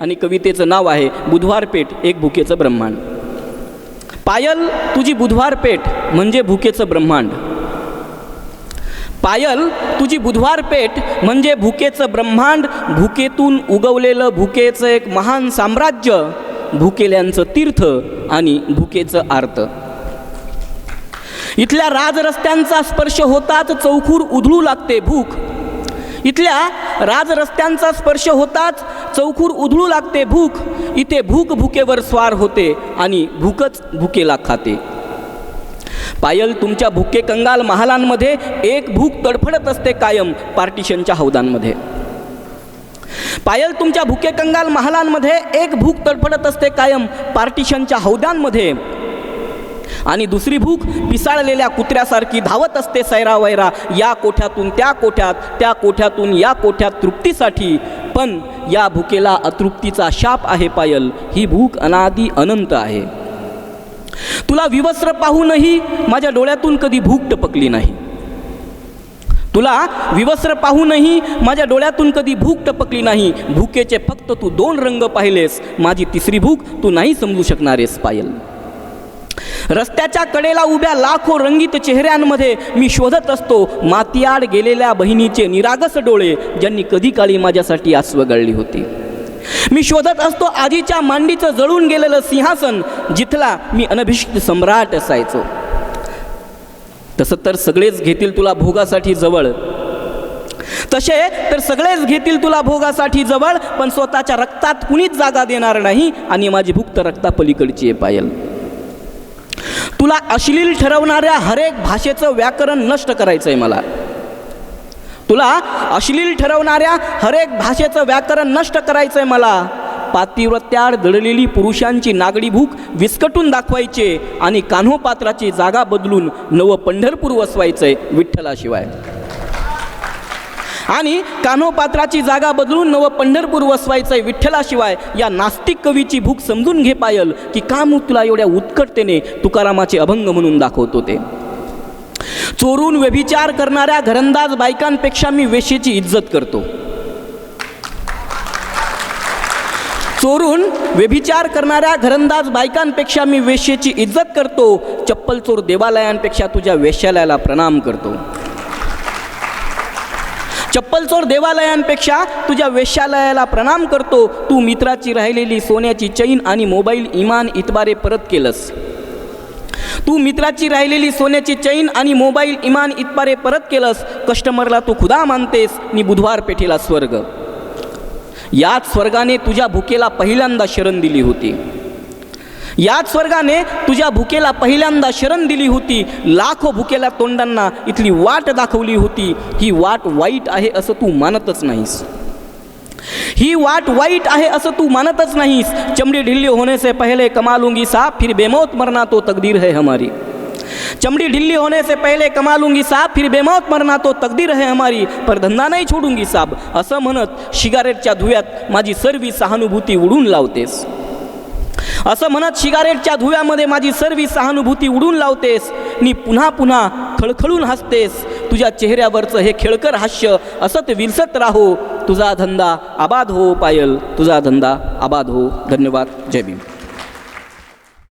आणि कवितेचं नाव आहे बुधवार पेठ एक भुकेचं ब्रह्मांड. पायल तुझी बुधवार पेठ म्हणजे भुकेचं ब्रह्मांड. पायल तुझी बुधवार पेठ म्हणजे भुकेचं ब्रह्मांड. भुकेतून उगवलेलं भुकेचं एक महान साम्राज्य भुकेल्यांचं तीर्थ आणि भुकेचं आर्त. इथल्या राजरस्त्यांचा स्पर्श होताच चौखूर उधळू लागते भूक इथल्या राजरस्त्यांचा स्पर्श होताच चौखूर उधळू लागते भूक. इथे भूक भुकेवर स्वार होते आणि भूकच भुकेला खाते. पायल तुमच्या भुके कंगाल महालांमध्ये एक भूक तडफडत असते कायम पार्टिशनच्या हौदांमध्ये. पायल तुमच्या भुके कंगाल महालांमध्ये एक भूक तडफडत असते कायम पार्टिशनच्या हौदांमध्ये. आणि दुसरी भूक पिसाळलेल्या कुत्र्यासारखी धावत असते सैरा वैरा या कोठ्यातून त्या कोठ्यात त्या कोठ्यातून या कोठ्यात तृप्तीसाठी पण या भुकेला अतृप्तीचा शाप आहे पायल. ही भूक अनादी अनंत आहे. तुला विवस्त्र पाहूनही माझ्या डोळ्यातून कधी भूक टपकली नाही. तुला विवस्त्र पाहूनही माझ्या डोळ्यातून कधी भूक टपकली नाही. भूकेचे फक्त तू दोन रंग पाहिलेस. माझी तिसरी भूक तू नाही समजू शकणारेस पायल. रस्त्याच्या कडेला उभ्या लाखो रंगीत चेहऱ्यांमध्ये मी शोधत असतो मातीआड गेलेल्या बहिणीचे निरागस डोळे ज्यांनी कधी काळी माझ्यासाठी आसव गळली होती. मी शोधत असतो आधीच्या मांडीचं जळून गेलेलं सिंहासन जिथला मी अनभिषिक्त सम्राट असायचो. तसं तर सगळेच घेतील तुला भोगासाठी जवळ. तसे तर सगळेच घेतील तुला भोगासाठी जवळ पण स्वतःच्या रक्तात कुणीच जागा देणार नाही आणि माझी भुक्त रक्ता पलीकडची आहे पायल. तुला अश्लील ठरवणाऱ्या हरेक भाषेचं व्याकरण नष्ट करायचं आहे मला. तुला अश्लील ठरवणाऱ्या हरेक भाषेचं व्याकरण नष्ट करायचं आहे मला. पातिव्रत्याड दडलेली पुरुषांची नागडी भूक विस्कटून दाखवायचे आणि कान्होपात्राची जागा बदलून नवं पंढरपूर वसवायचं आहे विठ्ठलाशिवाय. आणि कान्होपात्राची जागा बदलून नवं पंढरपूर वसवायचंय विठ्ठलाशिवाय. या नास्तिक कवीची भूक समजून घे पायल की का मग तुला एवढ्या उत्कटतेने तुकारामाचे अभंग म्हणून दाखवतो ते. चोरून व्यभिचार करणाऱ्या घरंदाज बायकांपेक्षा मी वेशेची इज्जत करतो. चोरून व्यभिचार करणाऱ्या घरंदाज बायकांपेक्षा मी वेश्येची इज्जत करतो. चप्पल चोर देवालयांपेक्षा तुझ्या वेश्यालयाला प्रणाम करतो. चप्पल चोर देवालयांपेक्षा तुझ्या वेश्यालयाला प्रणाम करतो. तू मित्राची राहिलेली सोन्याची चैन आणि मोबाईल इमान इतबारे परत केलंस. तू मित्राची राहिलेली सोन्याची चैन आणि मोबाईल इमान इतबारे परत केलंस. कस्टमरला तू खुदा मानतेस मी बुधवार पेठेला स्वर्ग. याच स्वर्गाने तुझ्या भुकेला पहिल्यांदा शरण दिली होती. याच स्वर्गाने तुझ्या भुकेला पहिल्यांदा शरण दिली होती. लाखो भुकेल्या तोंडांना इथली वाट दाखवली होती. ही वाट वाईट आहे असं तू मानतच नाहीस. ही वाट वाईट आहे असं तू मानतच नाहीस. चमड़ी ढिल्ली होने से पहले कमा लूंगी फिर बेमौत मरना तो तकदीर है हमारी. चमड़ी ढिल्ली होने से पहले कमा लूंगी साहब फिर बेमौत मरना तो तकदीर है हमारी. पर धंदा नाही छोडूंगी साहब असं म्हणत शिगारेटच्या धुव्यात माझी सर्वी सहानुभूती उडून लावतेस. असं म्हणत शिगारेटच्या धुव्यामध्ये माझी सर्व सहानुभूती उडून लावतेस. मी पुन्हा पुन्हा खळखळून हसतेस. तुझ्या चेहऱ्यावरचं हे खेळकर हास्य असत विलसत राहो. तुझा धंदा आबाद हो पायल. तुझा धंदा आबाद हो. धन्यवाद. जय भीम.